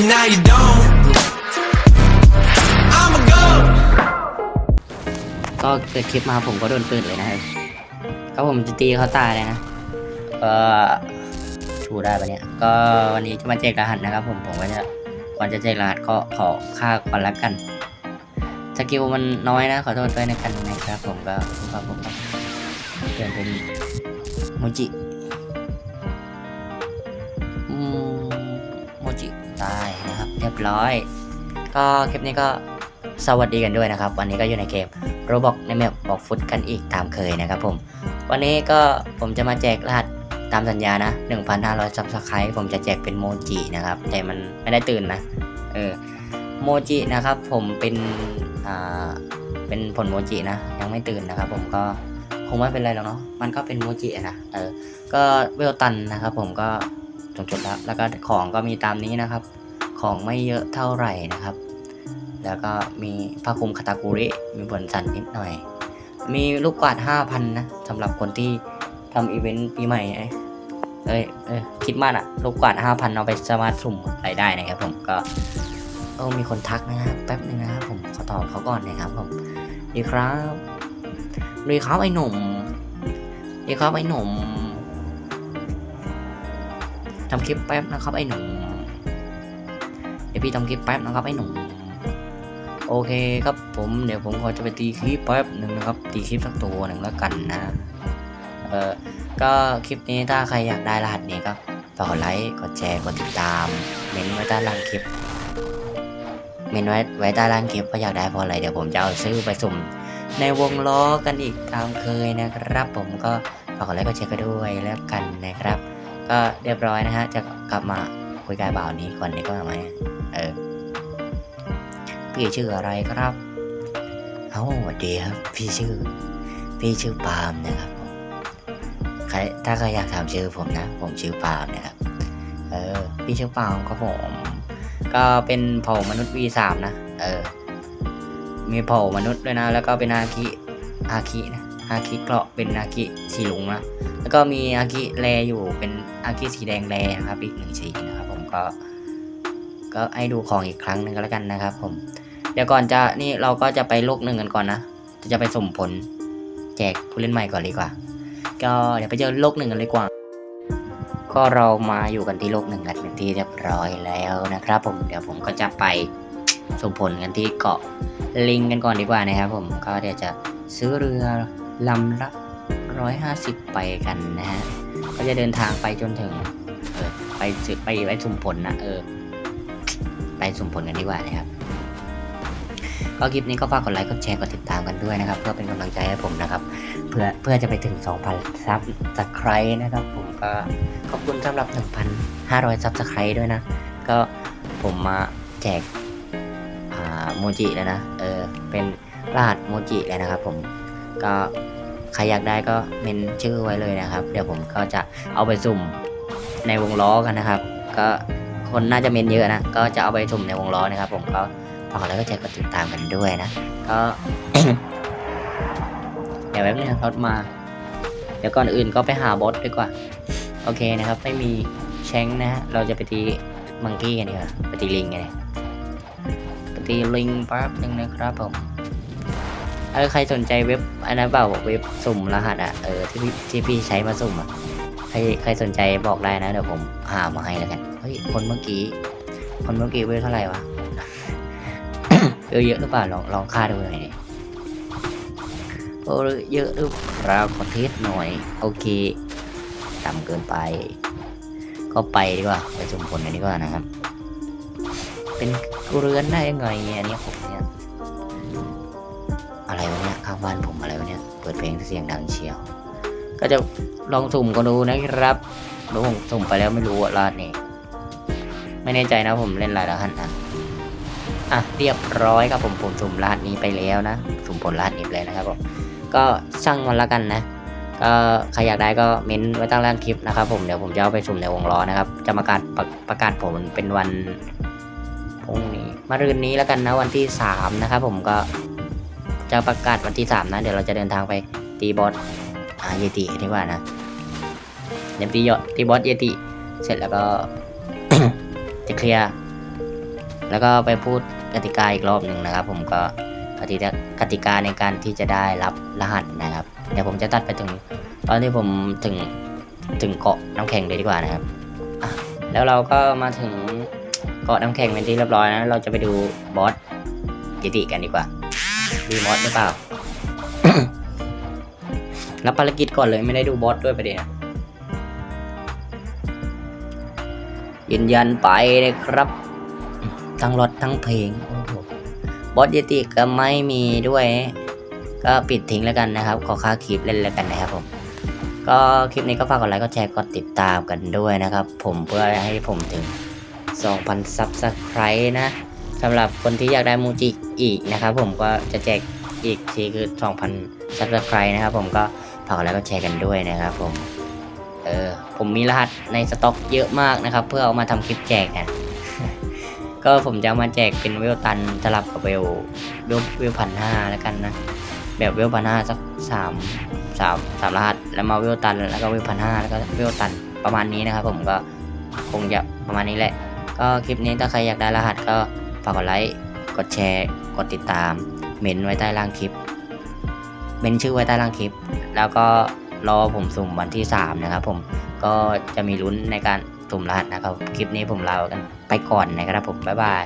me, now you don't. I'm a go. ก็เกิดคลิปมาผมก็โดนปืนเลยนะครับก็ผมจะตีเขาตายเลยนะ ก็ชูได้ปะเนี่ย ก็วันนี้จะมาแจกรหัสนะครับ ผมผมก็จะก่อนจะแจกรหัสก็ขอค่าก่อนละกัน สกิลมันน้อยนะขอโทษด้วยนะกันนะครับผมก็ผมก็เปลี่ยนเป็นโมจิ เรียบร้อย ก็คลิปนี้ก็สวัสดีกันด้วยนะครับ วันนี้ก็อยู่ในเกมโรบอกในแมปบอกฟุตกันอีกตามเคยนะครับผม วันนี้ก็ผมจะมาแจกรหัสตามสัญญานะ 1,500ซับสไครต์ผมจะแจกเป็นโมจินะครับ แต่มันไม่ได้ตื่นนะ เออ โมจินะครับ ผมเป็น อ่า เป็นผลโมจินะ ยังไม่ตื่นนะครับ ผมก็คงไม่เป็นไรหรอกเนาะ มันก็เป็นโมจินะ เออ ก็เวลตันนะครับ ผมก็จบจบแล้ว แล้วก็ของก็มีตามนี้นะครับ ของไม่เยอะเท่าไหร่นะครับ แล้วก็มีผ้าคลุมคาตากุริ มีผลสั่นนิดหน่อย มีลูกกวาด 5,000 นะสำหรับคนที่ทำอีเวนต์ปีใหม่เอ้ยเอ้ยเอ้ยคิดมากอะลูกกวาด 5,000 เอาไปสามารถสุ่มรายได้นะครับผมก็เออมีคนทักนะครับแป๊บนึงนะครับผมขอตอบเขาก่อนนะครับผมดีครับดีครับไอ้หนุ่มดีครับไอ้หนุ่มทำคลิปแป๊บนะครับไอ้หนุ่ม ดี๋ยวพี่ทำคลิปแป๊บนะครับไอ้หนุ่มโอเคครับผมเดี๋ยวผมขอจะไปตีคลิปแป๊บหนึ่งนะครับ ตีคลิปสักตัวหนึ่งแล้วกันนะเออก็คลิปนี้ถ้าใครอยากได้รหัสนี้ก็ฝากกดไลค์กดแชร์กดติดตามเมนไว้ใต้ล่างคลิปเมนไว้ไว้ใต้ล่างคลิปว่าอยากได้เพราะอะไรเดี๋ยวผมจะเอาซื้อไปสุ่มในวงล้อกันอีกตามเคยนะครับ ผมก็ฝากกดไลค์กดแชร์กันด้วยแล้วกันนะครับ ก็เรียบร้อยนะฮะจะกลับมา คุยกับบ่าวนี้ก่อนดีกว่าไมเออ พี่ชื่ออะไรครับ เอาสวัสดีครับ พี่ชื่อ พี่ชื่อปาล์มนะครับใครถ้าใครอยากถามชื่อผมนะ ผมชื่อปาล์มนะครับ เออ พี่ชื่อปาล์มครับผม ก็เป็นเผ่ามนุษย์ V3 นะ เออ มีเผ่ามนุษย์ด้วยนะ แล้วก็เป็นอาคิอาคินะอาคิเกราะเป็นอาคิสีลุงนะ แล้วก็มีอาคิแลอยู่เป็นอาคิสีแดงแลนะครับ อีกหนึ่งสีนะ ก็ก็ให้ดูของอีกครั้งหนึ่งก็แล้วกันนะครับ ผม เดี๋ยวก่อนจะนี่เราก็จะไปโลกหนึ่งกันก่อนนะจะไปสมผล แจกผู้เล่นใหม่ก่อนดีกว่า ก็เดี๋ยวไปเจอโลกหนึ่งกันเลยกว่า ก็เรามาอยู่กันที่โลกหนึ่งกันเป็นที่เรียบร้อยแล้วนะครับ ผมเดี๋ยวผมก็จะไปสมผลกันที่เกาะลิงกันก่อนดีกว่านะครับ ผมก็เดี๋ยวจะซื้อเรือลำละร้อยห้าสิบไปกันนะฮะ ก็จะเดินทางไปจนถึง ไปไปไปสุ่มผลนะเออ ไปสุ่มผลกันดีกว่านะครับก็คลิปนี้ก็ฝากกดไลค์กดแชร์กดติดตามกันด้วยนะครับ เพื่อเป็นกำลังใจให้ผมนะครับ เพื่อเพื่อจะไปถึง 2,000 ซับสไครต์นะครับ ผมก็ขอบคุณสำหรับ 1,500 ซับสไครต์ด้วยนะ ก็ผมมาแจกอ่าโมจิแล้วนะเออเป็นรหัสโมจิเลยนะครับ ผมก็ใครอยากได้ก็เมนชื่อไว้เลยนะครับ เดี๋ยวผมก็จะเอาไปสุ่ม ในวงล้อกันนะครับ ก็คนน่าจะเมนเยอะนะ ก็จะเอาไปสุ่มในวงล้อนะครับผมก็ฝากกดไลค์กดแชร์กดติดตามกันด้วยนะ ก็ เดี๋ยวแป๊บนึงรถมา เดี๋ยวก่อนอื่นก็ไปหาบอสดีกว่า โอเคนะครับ ไม่มีแชงนะฮะ เราจะไปตีมังกี้กันดีกว่าไปตีลิงกันไปตีลิงแป๊บนึงนะครับผมเออใครสนใจเว็บอันนั้นเปล่าเว็บสุ่มรหัสอะ เออที่พี่ที่พี่ใช้มาสุ่มอะ ใครใครสนใจบอกได้นะเดี๋ยวผมหามาให้แล้วกันเฮ้ยคนเมื่อกี้ คนเมื่อกี้เว็บเท่าไหร่วะเออเยอะหรือเปล่าลองลองค่าดูหน่อยโอ้เยอะหรือเปล่าขอเทสหน่อย โอเคต่ำเกินไป ก็ไปดีกว่าไปสมผลกันดีกว่านะครับ เป็นเรือนได้ยังไงเนี่ยอันนี้ผมเนี่ยอะไรวะเนี่ยข้างบ้านผมอะไรวะเนี่ย เปิดเพลงเสียงดังเชียว ก็จะลองสุ่มกันดูนะครับแล้ผมสุ่มไปแล้วไม่รู้ว่าลาดนี่ไม่แน่ใจนะผมเล่นหลายรหัสนะอะเรียบร้อยครับผมผมสุ่มรหัสนี้ไปแล้วนะ สุ่มผลรหัสนี้ไปเลยนะครับผมก็ช่างมันละกันนะก็ใครอยากได้ก็เม้นไว้ตั้งล่างคลิปนะครับผมเดี๋ยวผมจะเอาไปสุ่มในวงล้อนะครับ จะประกาศประประกาศผลเป็นวันพรุ่งนี้มารืนนี้แล้วกันนะวันที่สามนะครับผมก็จะประกาศวันที่สามนะเดี๋ยวเราจะเดินทางไปตีบอส อาเยติกันดีกว่านะเดี๋ยวตียอดตีบอสเยติเสร็จแล้วก็จะเคลียร์แล้วก็ไปพูดกติกาอีกรอบหนึ่งนะครับ ผมก็กติกากติกาในการที่จะได้รับรหัสนะครับเดี๋ยวผมจะตัดไปถึง ตอนที่ผมถึงถึงเกาะน้ำแข็งเลยดีกว่านะครับแล้วเราก็มาถึงเกาะน้ำแข็งเป็นที่เรียบร้อยนะเราจะไปดูบอสกิติกันดีกว่ามีบอสหรือเปล่า รับภารกิจก่อนเลยไม่ได้ดูบอสด้วยประเด็นอะยืนยันไปเลยครับ ทั้งรถทั้งเพลงอบอสเยติก็ไม่มีด้วย ก็ปิดทิ้งแล้วกันนะครับ ขอค่าคลิปเล่นแล้วกันนะครับผมก็คลิปนี้ก็ฝากกดไลค์กดแชร์กดติดตามกันด้วยนะครับ ผมเพื่อให้ผมถึง 2,000 ซับสไครต์นะสำหรับคนที่อยากได้มูจิอีกนะครับ ผมก็จะแจกอีกทีคือ 2,000 ซับสไครต์นะครับ ผมก็ ฝากกดไลค์กดแชร์กันด้วยนะครับผม เออ ผมมีรหัสในสต็อกเยอะมากนะครับ เพื่อเอามาทำคลิปแจกกัน ก็ผมจะมาแจกเป็นเวลตันสลับกับเวลเวลเวลพันห้าแล้วกันนะ แบบเวลพันห้าสักสามสามสามรหัส แล้วมาเวลตัน แล้วก็เวลพันห้าแล้วก็เวลตันประมาณนี้นะครับ ผมก็คงจะประมาณนี้แหละ ก็คลิปนี้ถ้าใครอยากได้รหัสก็ฝากกดไลค์ กดแชร์ กดติดตาม เมนไว้ใต้ล่างคลิป เมนชื่อไว้ใต้ล่างคลิป แล้วก็รอผมสุ่มวันที่ 3 นะครับผมก็จะมีลุ้นในการสุ่มรหัสนะครับ คลิปนี้ผมลากันไปก่อนนะครับผมบ๊ายบาย